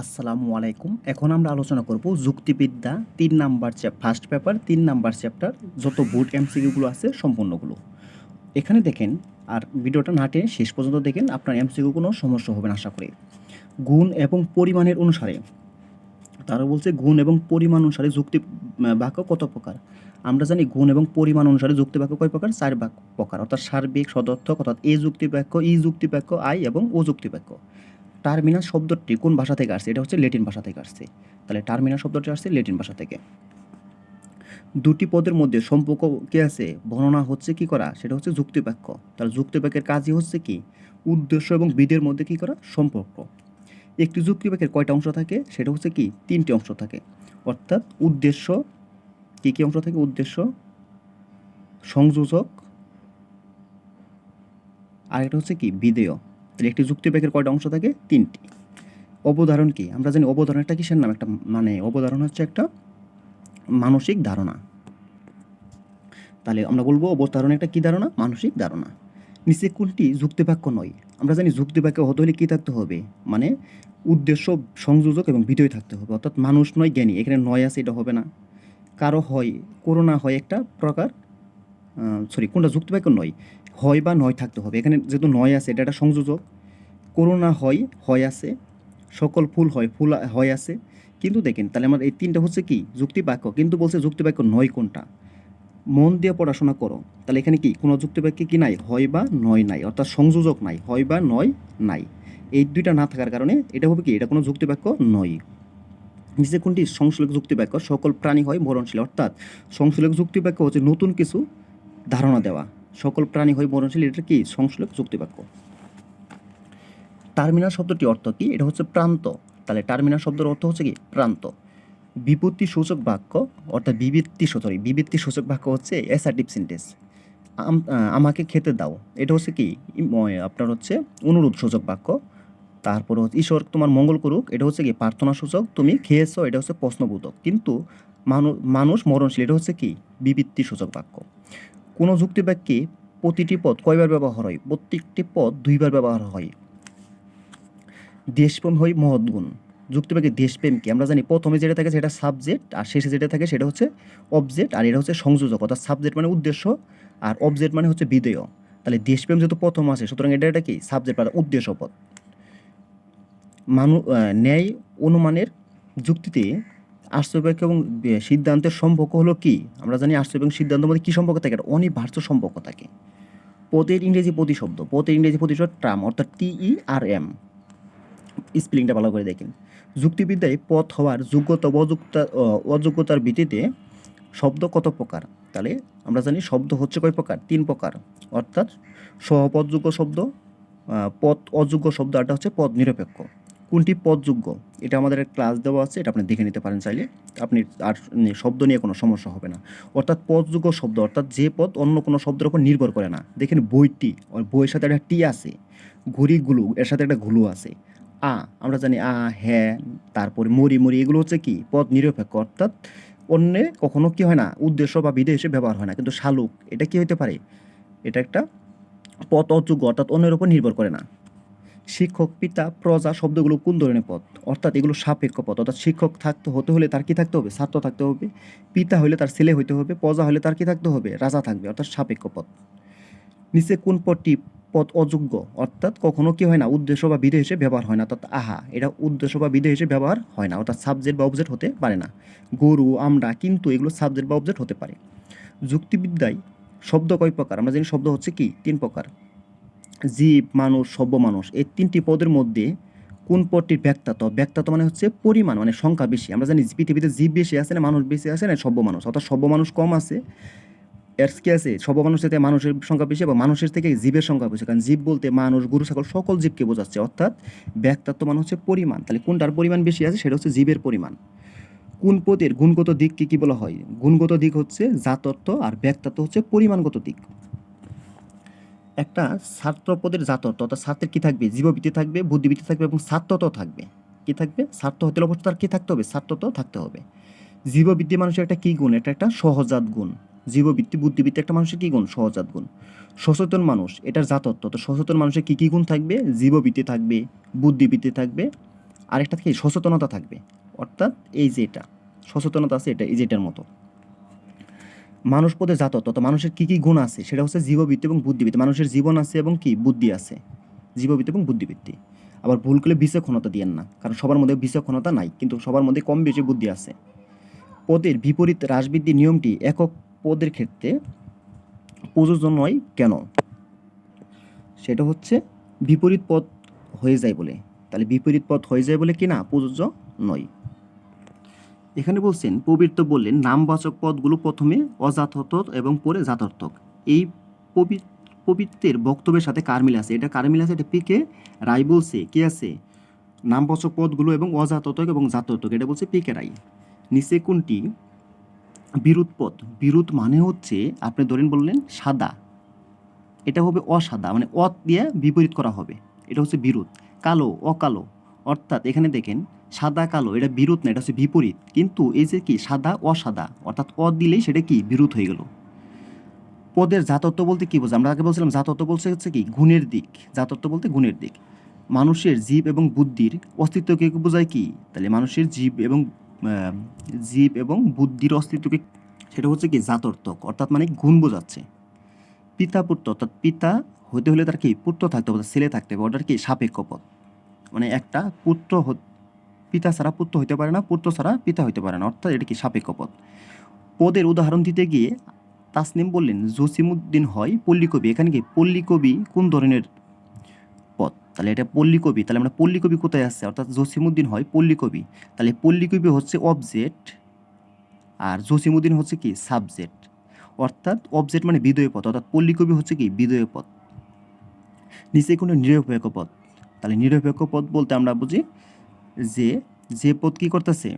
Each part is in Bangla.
আসসালামু আলাইকুম। এখন আমরা আলোচনা করব যুক্তিবিদ্যা, তিন নাম্বার চ্যাপ ফার্স্ট পেপার তিন নাম্বার চ্যাপ্টার যত বোর্ড এমসিকিউগুলো আছে সম্পূর্ণগুলো। এখানে দেখেন, আর ভিডিওটা নাটে শেষ পর্যন্ত দেখেন, আপনার এমসিকিউ কোনো সমস্যা হবে না, আশা করি। গুণ এবং পরিমাণের অনুসারে। তারা বলছে গুণ এবং পরিমাণ অনুসারে যুক্তি বাক্য কত প্রকার? আমরা জানি গুণ এবং পরিমাণ অনুসারে যুক্তি বাক্য কয় প্রকার? চার বাক্য প্রকার। অর্থাৎ সার্বিক, সদর্থক, অর্থাৎ এ যুক্তি বাক্য, ই যুক্তি বাক্য, আই এবং ও যুক্তি বাক্য। টার্মিনাল শব্দটি কোন ভাষা থেকে আসছে? এটা হচ্ছে লেটিন ভাষা থেকে আসছে। তাহলে টার্মিনাল শব্দটি আসছে লেটিন ভাষা থেকে। দুটি পদের মধ্যে সম্পর্ক কি আছে? বর্ণনা হচ্ছে কি করা? সেটা হচ্ছে যুক্তিবাক্য। তাহলে যুক্তিবাক্যের কাজই হচ্ছে কি? উদ্দেশ্য এবং বিধের মধ্যে কি করা? সম্পর্ক। একটি যুক্তিবাক্যের কয়টা অংশ থাকে? সেটা হচ্ছে কি? তিনটি অংশ থাকে। অর্থাৎ উদ্দেশ্য, কী কী অংশ থাকে? উদ্দেশ্য, সংযোজক, আর এটা হচ্ছে কি? বিধেয়। তাহলে একটি যুক্তিবাক্যের কয়টা অংশ থাকে? তিনটি। অবধারণ কি? আমরা জানি অবধারণ একটা কিসের নাম? একটা মানে অবধারণ হচ্ছে একটা মানসিক ধারণা। তাহলে আমরা বলব অবধারণ একটা কি ধারণা? মানসিক ধারণা। নিচে কোনটি? যুক্তিবাক্য নয়। আমরা জানি যুক্তিবাক্য হতে হলে কী থাকতে হবে? মানে উদ্দেশ্য, সংযোজক এবং বিধেয় থাকতে হবে। অর্থাৎ মানুষ নয়, জ্ঞানী। এখানে নয় আছে, এটা হবে না। কারও হয়, করোনা হয় একটা প্রকার সরি কোনটা যুক্তিবাক্য নয়? হয় বা নয় থাকতে হবে। এখানে যেহেতু নয় আছে, এটা একটা সংযোজক। করোনা হয় হয় আছে, সকল ফুল হয় ফুল হয় আছে। কিন্তু দেখেন, তাহলে আমার এই তিনটা হচ্ছে কি? যুক্তিবাক্য। কিন্তু বলছে যুক্তিবাক্য নয় কোনটা? মন দিয়ে পড়াশোনা করো। তাহলে এখানে কি? কোনো যুক্তিবাক্যে কি নাই? হয় বা নয় নাই। অর্থাৎ সংযোজক নাই। হয় বা নয় নাই। এই দুইটা না থাকার কারণে এটা হবে কি? এটা কোনো যুক্তিবাক্য নয়। নিচে কোনটি? সংশ্লেষ যুক্তিবাক্য। সকল প্রাণী হয় মরণশীল। অর্থাৎ সংশ্লেষ যুক্তিবাক্য হচ্ছে নতুন কিছু ধারণা দেওয়া। সকল প্রাণী হয় মরণশীল। এটা কি? সংশ্লেষ যুক্তিবাক্য। টার্মিনাল শব্দটি অর্থ কি? এটা হচ্ছে প্রান্ত। তাহলে টার্মিনাল শব্দের অর্থ হচ্ছে কি? প্রান্ত। বিপত্তি সূচক বাক্য, অর্থাৎ বিবৃত্তি সরি বিবৃত্তি সূচক বাক্য হচ্ছে অ্যাসার্টিভ সেন্টেন্স আমাকে খেতে দাও। এটা হচ্ছে কি? আপনার হচ্ছে অনুরোধ সূচক বাক্য। তারপর হচ্ছে, ঈশ্বর তোমার মঙ্গল করুক। এটা হচ্ছে কি? প্রার্থনা সূচক। তুমি খেয়েছো, এটা হচ্ছে প্রশ্নবোধক। কিন্তু মানুষ মানুষ মরণশীল, এটা হচ্ছে কি? বিবৃত্তি সূচক বাক্য। কোনো যুক্তি বাক্যে প্রতিটি পদ কয়বার ব্যবহার হয়? প্রত্যেকটি পদ দুইবার ব্যবহার হয়। দেশপ্রেম হয় মহৎ গুণ। দেশপ্রেম কি? আমরা জানি প্রথমে যেটা থাকে সেটা সাবজেক্ট আর শেষে যেটা থাকে সেটা হচ্ছে অবজেক্ট আর এটা হচ্ছে সংযোজক, অর্থাৎ সাবজেক্ট মানে উদ্দেশ্য, আর অবজেক্ট মানে হচ্ছে বিধেয় তাহলে দেশপ্রেম যেহেতু প্রথম আছে, সুতরাং এটা এটা কি? সাবজেক্ট মানে উদ্দেশ্য পদ মানু ন্যায় অনুমানের যুক্তিতে আশ্চর্যবাক্য এবং সিদ্ধান্তের সম্পর্ক হলো কি? আমরা জানি আশ্চর্য এবং সিদ্ধান্তের মধ্যে কী সম্পর্ক থাকে? এটা অনিবার্য সম্পর্ক থাকে। পদের ইংরেজি প্রতিশব্দ পদের ইংরেজি প্রতিশব্দ ট্রাম অর্থাৎ টিই আর এম স্পেলিংটা ভালো করে দেখেন। যুক্তিবিদ্যায় পথ হওয়ার যোগ্যতা, অযোগ্যতা অযোগ্যতার ভিত্তিতে শব্দ কত প্রকার? তাহলে আমরা জানি শব্দ হচ্ছে কয় প্রকার? তিন প্রকার। অর্থাৎ সহপদযোগ্য শব্দ পদ অযোগ্য শব্দ আরটা হচ্ছে পদ নিরপেক্ষ। কোনটি পদযোগ্য এটা আমাদের ক্লাস দেওয়া আছে, এটা আপনি দেখে নিতে পারেন চাইলে। আপনি আর শব্দ নিয়ে কোনো সমস্যা হবে না। অর্থাৎ পদযোগ্য শব্দ, অর্থাৎ যে পদ অন্য কোনো শব্দের উপর নির্ভর করে না। দেখেন বইটি বইয়ের সাথে একটা টি আছে ঘুড়ি গুলু এর সাথে একটা ঘুলু আছে। আ, আমরা জানি আ হ্যাঁ তারপরে মরি মরি এগুলো হচ্ছে কি? পদ নিরপেক্ষ, অর্থাৎ অন্যে কখনো কি হয় না, উদ্দেশ্য বা হিসেবে ব্যবহার হয় না। কিন্তু শালুক, এটা কি হতে পারে? এটা একটা পথ অযোগ্য, অর্থাৎ অন্যের উপর নির্ভর করে না। শিক্ষক, পিতা, প্রজা শব্দগুলো কোন ধরনের পদ? অর্থাৎ এগুলো সাপেক্ষ পদ, অর্থাৎ শিক্ষক থাকতে হতে হলে তার কি থাকতে হবে? ছাত্র থাকতে হবে। পিতা হলে তার ছেলে হইতে হবে, প্রজা হলে তার কি থাকতে হবে? রাজা থাকবে, অর্থাৎ সাপেক্ষ পদ। নিচে কোন পদটি পদ অযোগ্য অর্থাৎ কখনো কি হয় না, উদ্দেশ্য বা বিধে হিসেবে ব্যবহার হয় না। অর্থাৎ, আহা, এটা উদ্দেশ্য বা বিধে হিসেবে ব্যবহার হয় না। অর্থাৎ সাবজেক্ট বা অবজেক্ট হতে পারে না। গরু, আমরা কিন্তু এগুলো সাবজেক্ট বা অবজেক্ট হতে পারে। যুক্তিবিদ্যায় শব্দ কয় প্রকার? আমরা জানি শব্দ হচ্ছে কি? তিন প্রকার। জীব, মানুষ, সভ্য মানুষ। এই তিনটি পদের মধ্যে কোন পদটির ব্যক্তাত্ব? ব্যক্তাত্ব মানে হচ্ছে পরিমাণ মানে সংখ্যা বেশি। আমরা জানি পৃথিবীতে জীব বেশি আছে না, মানুষ বেশি আছে না, সভ্য মানুষ। অর্থাৎ, সভ্য মানুষ কম আছে এর কি আছে? সভ্য মানুষের থেকে মানুষের সংখ্যা বেশি এবং মানুষের থেকে জীবের সংখ্যা বেশি। কারণ জীব বলতে মানুষ, গরু, ছাগল সকল জীবকে বোঝাচ্ছে। অর্থাৎ ব্যক্তাত্ব মানে হচ্ছে পরিমাণ। তাহলে কোনটার পরিমাণ বেশি আছে? সেটা হচ্ছে জীবের পরিমাণ। কোন পদের গুণগত দিককে কি বলা হয়? গুণগত দিক হচ্ছে জাতত্ব আর ব্যক্তাত্ব হচ্ছে পরিমাণগত দিক। একটা ছাত্রপদের জাতত্ব অর্থাৎ ছাত্রের কী থাকবে? জীববৃত্তি থাকবে, বুদ্ধিবৃত্তি থাকবে এবং ছাত্রত্ব থাকবে। কী থাকবে? ছাত্র হতে হলে অবশ্যই তার কী থাকতে হবে? ছাত্রত্ব থাকতে হবে। জীববৃত্তি মানুষের একটা কী গুণ? এটা একটা সহজাত গুণ। জীববৃত্তি, বুদ্ধিবৃত্তি, একটা মানুষের কী গুণ? সহজাত গুণ। সচেতন মানুষ, এটার জাতত্ব তো সচেতন মানুষের কী কী গুণ থাকবে? জীববৃত্তি থাকবে, বুদ্ধিবৃত্তি থাকবে, আরেকটা কি? সচেতনতা থাকবে। অর্থাৎ এই যে এটা, সচেতনতা আছে এটা, এই যে এটার মতো। মানুষ পদে জাতত তো মানুষের কী কী গুণ আছে? সেটা হচ্ছে জীববৃত্তি এবং বুদ্ধিবৃত্তি। মানুষের জীবন আছে এবং কি? বুদ্ধি আছে। জীববৃত্তি এবং বুদ্ধিবৃত্তি। আবার ভুল করলে বিচক্ষণতা দিয়েন না, কারণ সবার মধ্যে বিচক্ষণতা নাই, কিন্তু সবার মধ্যে কম বেশি বুদ্ধি আছে। পদের বিপরীত হ্রাসবৃদ্ধি নিয়মটি একক পদের ক্ষেত্রে প্রযোজ্য নয় কেন? সেটা হচ্ছে বিপরীত পদ হয়ে যায় বলে। তাহলে বিপরীত পদ হয়ে যায় বলে কি না? প্রযোজ্য নয়। এখানে বলছেন পবিত্র বললেন, নামবাচক পদগুলো প্রথমে অজাতর্থক এবং পরে জাতর্থক এই পবি- পবিত্রের বক্তব্যের সাথে কার মিল আছে? এটা কার মিল আছে? এটা পিকে রায় বলছে। কি আছে? নামবাচক পদগুলো এবং অজাতর্থক এবং জাতর্থক এটা বলছে পিকে রায়। নিচে কোনটি? বিরুৎ পদ বিরুৎ মানে হচ্ছে, আপনি ধরেন বললেন সাদা। এটা হবে অসাদা মানে অত দিয়ে বিপরীত করা হবে। এটা হচ্ছে বিরুৎ কালো, অকালো। অর্থাৎ এখানে দেখেন, সাদা, কালো, এটা বিরুৎ না, এটা হচ্ছে বিপরীত। কিন্তু এই যে কি, সাদা, অসাদা, অর্থাৎ অ দিলেই সেটা কি বিরুৎ হয়ে গেল। পদের জাতত্ব বলতে কি বোঝে আমরা আগে বলছিলাম, জাতত্ব বলছে হচ্ছে কি, গুণের দিক। জাতত্ব বলতে গুণের দিক। মানুষের জীব এবং বুদ্ধির অস্তিত্বকে বোঝায় কি? তাহলে মানুষের জীব এবং জীব এবং বুদ্ধির অস্তিত্বকে, সেটা হচ্ছে কি জাতর্থক অর্থাৎ মানে গুণ বোঝাচ্ছে। পিতা পুত্র, অর্থাৎ পিতা হতে হলে তার কি পুত্র থাকতে হবে ছেলে থাকতে হবে ওটার কি সাপেক্ষ পদ। মানে একটা পুত্র পিতা ছাড়া পুত্র হইতে পারে না, পুত্র ছাড়া পিতা হইতে পারে না, অর্থাৎ এটা কি সাপেক্ষ পদ। পদের উদাহরণ দিতে গিয়ে তাসনিম বললেন জসিমুদ্দিন হয় পল্লীকবি। এখানে কি পল্লীকবি কোন ধরনের পদ তাহলে এটা পল্লীকবি, তাহলে আমরা পল্লীকবি কোথায় আসছে অর্থাৎ জসিমুদ্দিন হয় পল্লীকবি। তাহলে পল্লীকবি হচ্ছে অবজেক্ট আর জসিমুদ্দিন হচ্ছে কি? সাবজেক্ট অর্থাৎ অবজেক্ট মানে বিদয় পদ অর্থাৎ পল্লীকবি হচ্ছে কি? বিদয় পদ নিচে কোনো নিরপেক্ষ পদ তাহলে নিরপেক্ষ পদ বলতে আমরা বুঝি যে যে পদ কী করতেছে?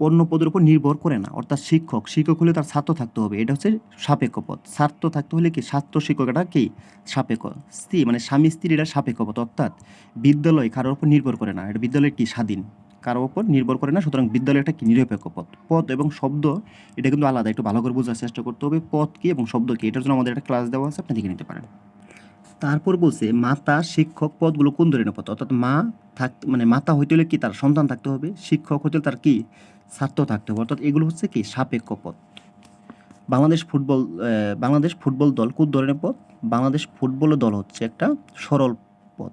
অন্য পদের উপর নির্ভর করে না। অর্থাৎ শিক্ষক শিক্ষক হলে তার ছাত্র থাকতে হবে। এটা হচ্ছে সাপেক্ষ পদ। ছাত্র থাকতে হলে কি? ছাত্র শিক্ষক এটা কি? সাপেক্ষ। স্ত্রী মানে স্বামী স্ত্রী এটা সাপেক্ষ পদ। অর্থাৎ বিদ্যালয় কারোর উপর নির্ভর করে না। এটা বিদ্যালয় কি? স্বাধীন। কারোর উপর নির্ভর করে না। সুতরাং বিদ্যালয় একটা কি? নিরপেক্ষ পদ। পদ এবং শব্দ, এটা কিন্তু আলাদা। একটু ভালো করে বোঝার চেষ্টা করতে হবে। পদ কি এবং শব্দ কি? এটার জন্য আমাদের একটা ক্লাস দেওয়া আছে। আপনি দেখে নিতে পারেন। তারপর বলছে, মাতা, শিক্ষক পদগুলো কোন ধরনের পদ? অর্থাৎ মা থাক মানে মাতা হইতে হলে কি তার সন্তান থাকতে হবে? শিক্ষক হইতে তার কি? ছাত্র থাকতে হবে। অর্থাৎ এগুলো হচ্ছে কি? সাপেক্ষ পদ বাংলাদেশ ফুটবল বাংলাদেশ ফুটবল দল কোন ধরনের পদ বাংলাদেশ ফুটবল দল হচ্ছে একটা সরল পদ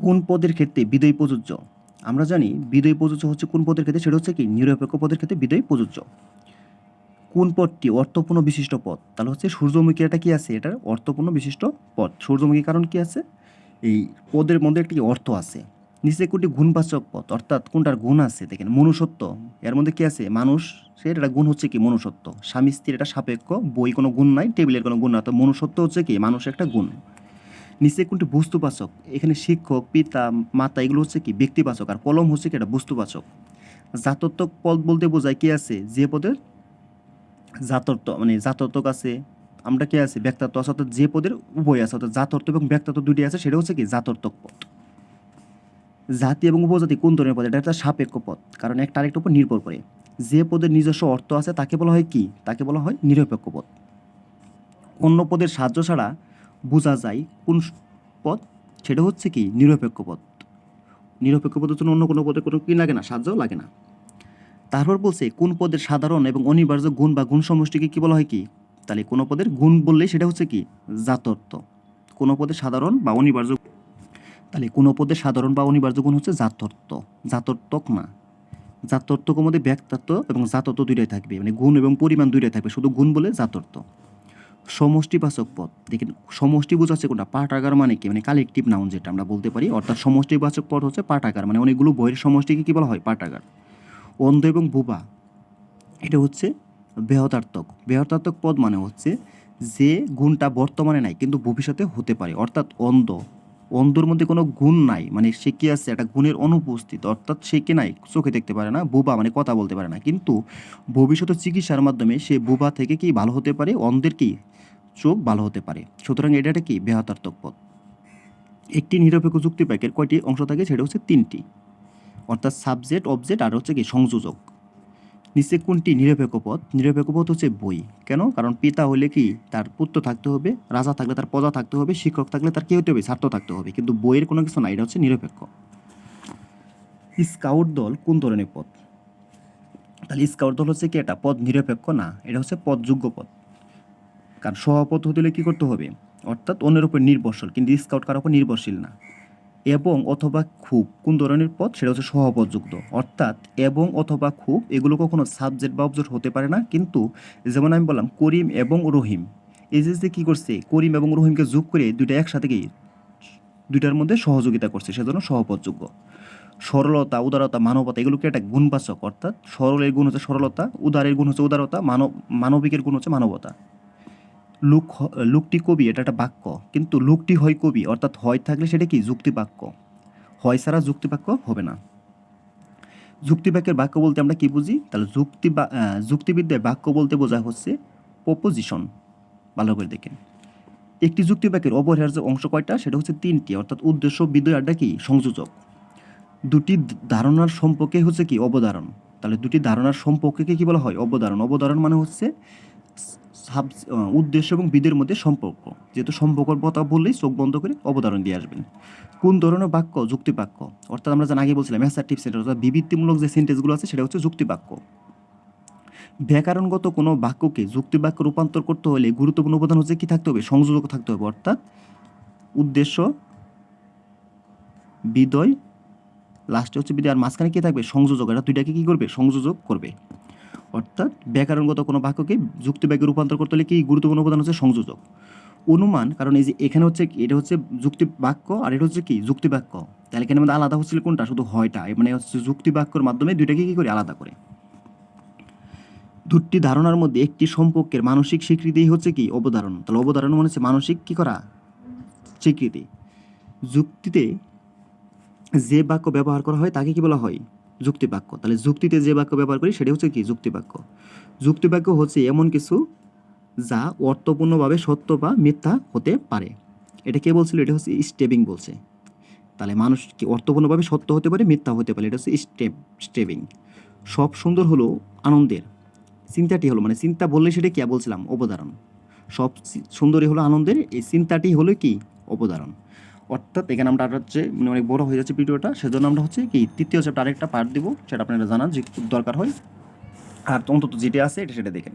কোন পদের ক্ষেত্রে বিদয় প্রযোজ্য? আমরা জানি বিদয় প্রযোজ্য হচ্ছে কোন পদের ক্ষেত্রে? সেটা হচ্ছে কি? নিরপেক্ষ পদের ক্ষেত্রে বিদয় প্রযোজ্য। কোন পদটি অর্থপূর্ণ বিশিষ্ট পদ? তাহলে হচ্ছে সূর্যমুখী এটা কি আছে? এটার অর্থপূর্ণ বিশিষ্ট পদ। সূর্যমুখী কারণ কি আছে? এই পদের মধ্যে একটি অর্থ আছে। নিচে কোনটি গুণবাচক পদ অর্থাৎ কোনটার গুণ আছে দেখেন, মনুষ্যত্ব। এর মধ্যে কি আছে? মানুষ সে এটা গুণ হচ্ছে কি? মনুষ্যত্ব। স্বামী স্ত্রীর এটা সাপেক্ষ, বই কোনো গুণ নাই, টেবিলের কোনো গুণ না তো মনুষ্যত্ব হচ্ছে কি? মানুষ একটা গুণ। নিচে কোনটি বস্তুবাচক, এখানে শিক্ষক, পিতা, মাতা, এগুলো হচ্ছে কি? ব্যক্তিবাচক, আর কলম হচ্ছে কি? এটা বস্তুবাচক। জাতত্বক পদ বলতে বোঝায় কি আছে? যে পদের জাতর্থ মানে জাতর্থক আছে আমরা কি আছে? ব্যক্তাত্ব আছে অর্থাৎ যে পদের উভয় আছে, অর্থাৎ জাতর্থ এবং ব্যক্তাত্ব দুটি আছে, সেটা হচ্ছে কি? জাতর্থক পদ। জাতি এবং উপজাতি কোন ধরনের পদ? এটা একটা সাপেক্ষ পদ, কারণ একটা আরেকটার উপর নির্ভর করে। যে পদের নিজস্ব অর্থ আছে, তাকে বলা হয় কি? তাকে বলা হয় নিরপেক্ষ পদ। অন্য পদের সাহায্য ছাড়া বোঝা যায় কোন পদ, সেটা হচ্ছে কি? নিরপেক্ষ পদ। নিরপেক্ষ পদের জন্য অন্য কোনো পদের কোনো কি লাগে না? সাহায্য লাগে না। তারপর বলছে, কোন পদের সাধারণ এবং অনিবার্য গুণ বা গুণ সমষ্টিকে কি বলা হয় কি? তাহলে কোনো পদের গুণ বললে সেটা হচ্ছে কি? জাতর্থ কোনো পদের সাধারণ বা অনিবার্য তাহলে কোনো পদের সাধারণ বা অনিবার্য গুণ হচ্ছে জাতর্থ জাতর্থক না। জাতর্থকের মধ্যে ব্যক্তাত্ব এবং জাতত্ব দুইটাই থাকবে। মানে গুণ এবং পরিমাণ দুইটাই থাকবে। শুধু গুণ বলে জাতর্থ সমষ্টিবাচক পদ। দেখেন, সমষ্টি বোঝাচ্ছে কোনটা? পাঠাগার মানে কি? মানে কালেকটিভ নাউন যেটা আমরা বলতে পারি। অর্থাৎ সমষ্টিবাচক পদ হচ্ছে পাঠাগার। মানে অনেকগুলো বইয়ের সমষ্টিকে কী বলা হয়? পাঠাগার। অন্ধ এবং বুবা। এটা হচ্ছে বেহতার্থক। বেহতার্থক পদ মানে হচ্ছে যে গুণটা বর্তমানে নাই, কিন্তু ভবিষ্যতে হতে পারে। অর্থাৎ অন্ধ। অন্ধর মধ্যে কোনো গুণ নাই। মানে সে কি আছে? একটা গুণের অনুপস্থিত। অর্থাৎ সে কি নাই? চোখে দেখতে পারে না, বুবা মানে কথা বলতে পারে না। কিন্তু ভবিষ্যতে চিকিৎসার মাধ্যমে সে বুবা থেকে কি ভালো হতে পারে? অন্ধের কি চোখ ভালো হতে পারে? সুতরাং এটা একটা কি? বেহতার্থক পদ। একটি নিরপেক্ষ যুক্তি বাক্যের কয়টি অংশ থাকে? সেটা হচ্ছে তিনটি। অর্থাৎ সাবজেক্ট, অবজেক্ট আর হচ্ছে কি? সংযোজক। নিচে কোনটি নিরপেক্ষ পথ? নিরপেক্ষ পথ হচ্ছে বই। কেন? কারণ পিতা হলে কি তার পুত্র থাকতে হবে, রাজা থাকলে তার প্রজা থাকতে হবে, শিক্ষক থাকলে তার কি হতে হবে? ছাত্র থাকতে হবে। কিন্তু বইয়ের কোনো কিছু না এটা হচ্ছে নিরপেক্ষ। স্কাউট দল কোন ধরনের পদ তাহলে স্কাউট দল হচ্ছে কি এটা পদ নিরপেক্ষ? না, এটা হচ্ছে পদযোগ্য পদ কারণ সভাপতি হতে হলে কী করতে হবে? অর্থাৎ অন্যের উপর নির্ভরশীল, কিন্তু স্কাউট কারোর উপর নির্ভরশীল না। এবং অথবা খুব কোন ধরনের পদ? সেটা হচ্ছে সহপদযুক্ত। অর্থাৎ এবং অথবা খুব, এগুলো কখনো সাবজেক্ট বা অবজেক্ট হতে পারে না, কিন্তু যেমন আমি বললাম, করিম এবং রহিম। এই যে কী করছে? করিম এবং রহিমকে যোগ করে দুইটা একসাথে কি? দুইটার মধ্যে সহযোগিতা করছে, সেজন্য সহপদযোগ্য সরলতা, উদারতা, মানবতা, এগুলোকে একটা গুণবাচক, অর্থাৎ সরলের গুণ হচ্ছে সরলতা, উদারের গুণ হচ্ছে উদারতা, মানব, মানবিকের গুণ হচ্ছে মানবতা। লুক লুকটি কবি, এটা একটা বাক্য। কিন্তু লুকটি হয় কবি, অর্থাৎ হয় থাকলে সেটা কি? যুক্তি বাক্য হয় ছাড়া যুক্তি বাক্য হবে না। যুক্তি বাক্যের বাক্য বলতে আমরা কি বুঝি? তাহলে যুক্তি বা যুক্তিবিদ্যায় বাক্য বলতে বোঝা হচ্ছে প্রপোজিশন ভালো করে দেখেন। একটি যুক্তি বাক্যের অপরিহার্য অংশ কয়টা? সেটা হচ্ছে তিনটি, অর্থাৎ উদ্দেশ্য বিদ্যয় আড্ডা কি? সংযোজক। দুটি ধারণার সম্পর্কে হচ্ছে কি? অবধারণ। তাহলে দুটি ধারণার সম্পর্কে কি বলা হয়? অবধারণ। অবধারণ মানে হচ্ছে সাব উদ্দেশ্য এবং বিদের মধ্যে সম্পর্ক। যেহেতু সম্পর্কের কথা বললেই চোখ বন্ধ করে অবধারণ দিয়ে আসবেন। কোন ধরনের বাক্য? যুক্তি বাক্য অর্থাৎ আমরা যেন আগে বলছিলাম অ্যাসার্টিভ সেন্টেন্স অর্থাৎ বিবৃতিমূলক যে সেন্টেন্সগুলো আছে, সেটা হচ্ছে যুক্তি বাক্য ব্যাকরণগত কোনো বাক্যকে যুক্তি বাক্য রূপান্তর করতে হলে গুরুত্বপূর্ণ উপাদান হচ্ছে কি থাকতে হবে? সংযোজক থাকতে হবে। অর্থাৎ উদ্দেশ্য, বিদয় লাস্টে হচ্ছে বিদয়। আর মাঝখানে কী থাকবে? সংযোজক। এটা দুইটাকে কী করবে? সংযোজক করবে। অর্থাৎ ব্যাকরণগত কোনো বাক্যকে যুক্তি বাক্যে রূপান্তর করতে হলে কি গুরুত্বপূর্ণ উপাদান হচ্ছে সংযোজক? অনুমান, কারণ এই যে এখানে হচ্ছে এটা হচ্ছে যুক্তি বাক্য আর এটা হচ্ছে কি যুক্তি বাক্য তাহলে এখানে মধ্যে আলাদা হচ্ছিল কোনটা? শুধু হয়টা। মানে হচ্ছে যুক্তি বাক্যর মাধ্যমে দুইটাকে কী করে? আলাদা করে। দুটি ধারণার মধ্যে একটি সম্পর্কের মানসিক স্বীকৃতি হচ্ছে কি? অবধারণ। তাহলে অবধারণ মানে হচ্ছে মানসিক কী করা? স্বীকৃতি। যুক্তিতে যে বাক্য ব্যবহার করা হয়, তাকে কি বলা হয়? যুক্তি বাক্য তাহলে যুক্তিতে যে বাক্য ব্যবহার করি সেটা হচ্ছে কি? যুক্তি বাক্য যুক্তি বাক্য হচ্ছে এমন কিছু যা অর্থপূর্ণভাবে সত্য বা মিথ্যা হতে পারে। এটা কে বলছিল? এটা হচ্ছে স্টেবিং বলছে। তাহলে মানুষ কি অর্থপূর্ণভাবে সত্য হতে পারে, মিথ্যা হতে পারে? এটা হচ্ছে স্টেপ স্টেবিং সব সুন্দর হলো আনন্দের। চিন্তাটি হলো মানে চিন্তা বললে সেটা কি? বলছিলাম অবধারণ সব সুন্দরী হলো আনন্দের। এই চিন্তাটি হলো কি? অবধারণ অর্থাৎ এখানে আমরা আর হচ্ছে মানে অনেক বড় হয়ে যাচ্ছে ভিডিওটা, সেজন্য আমরা হচ্ছে কি তৃতীয় চ্যাপ্টার আরেকটা পার্ট দিব, সেটা আপনারা জানান যে দরকার হয়। আর অন্তত যেটা আছে, এটা সেটা দেখেন।